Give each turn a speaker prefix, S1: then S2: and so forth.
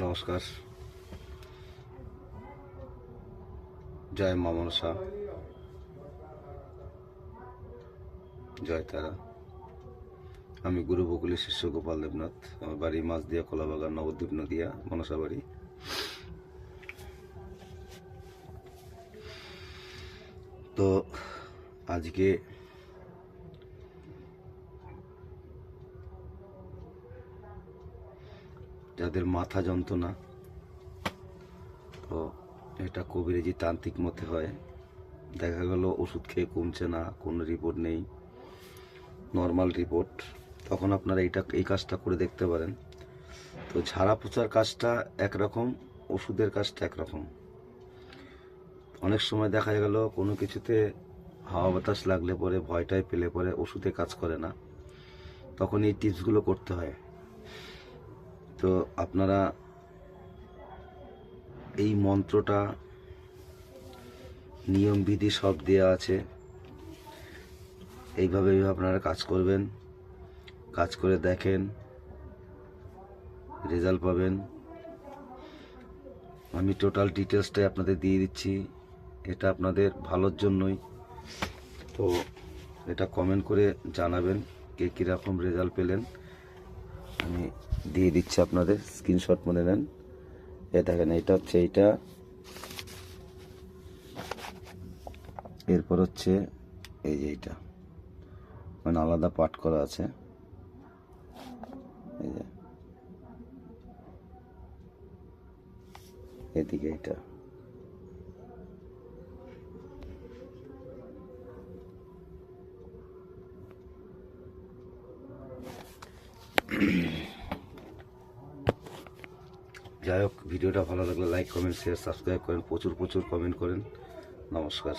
S1: নমস্কার। জয় মা মনসা। জয় তারা। আমি গুরু বকুলি শিষ্য গোপাল দেবনাথ। আমার বাড়ি মাছদিয়া কলাবাগান, নবদ্বীপ নদিয়া, মনসা বাড়ি। তো, আজকে যাদের মাথা যন্ত্রণা, তো এটা কবিরাজি তান্ত্রিক মতে হয়। দেখা গেল ওষুধ খেয়ে কমছে না, কোনো রিপোর্ট নেই নর্মাল রিপোর্ট তখন আপনারা এইটা, এই কাজটা করে দেখতে পারেন। তো ঝাড়া পোছার কাজটা একরকম, ওষুধের কাজটা একরকম। অনেক সময় দেখা গেল কোনো কিছুতে হাওয়া বাতাস লাগলে পরে ভয়টায় পেলে পরে ওষুধে কাজ করে না। তখন এই টিপসগুলো করতে হয়। তো আপনারা এই মন্ত্রটা নিয়ম বিধি সব দেওয়া আছে। এইভাবে আপনারা কাজ করবেন, কাজ করে দেখেন, রেজাল্ট পাবেন। আমি টোটাল ডিটেলসটাই আপনাদের দিয়ে দিচ্ছি, এটা আপনাদের ভালোর জন্যই। তো এটা কমেন্ট করে জানাবেন কে কীরকম রেজাল্ট পেলেন। আমি দিয়ে দিচ্ছি আপনাদের স্ক্রিনশট মনে নেন। এ দেখেন, এটা হচ্ছে এইটা। এরপর হচ্ছে এই যে এইটা। মানে আলাদা পাঠ করা আছে। এই যে। এদিকে এইটা। যাই হোক, ভিডিওটা ভালো লাগলে লাইক কমেন্ট শেয়ার সাবস্ক্রাইব করেন, প্রচুর প্রচুর কমেন্ট করেন। নমস্কার।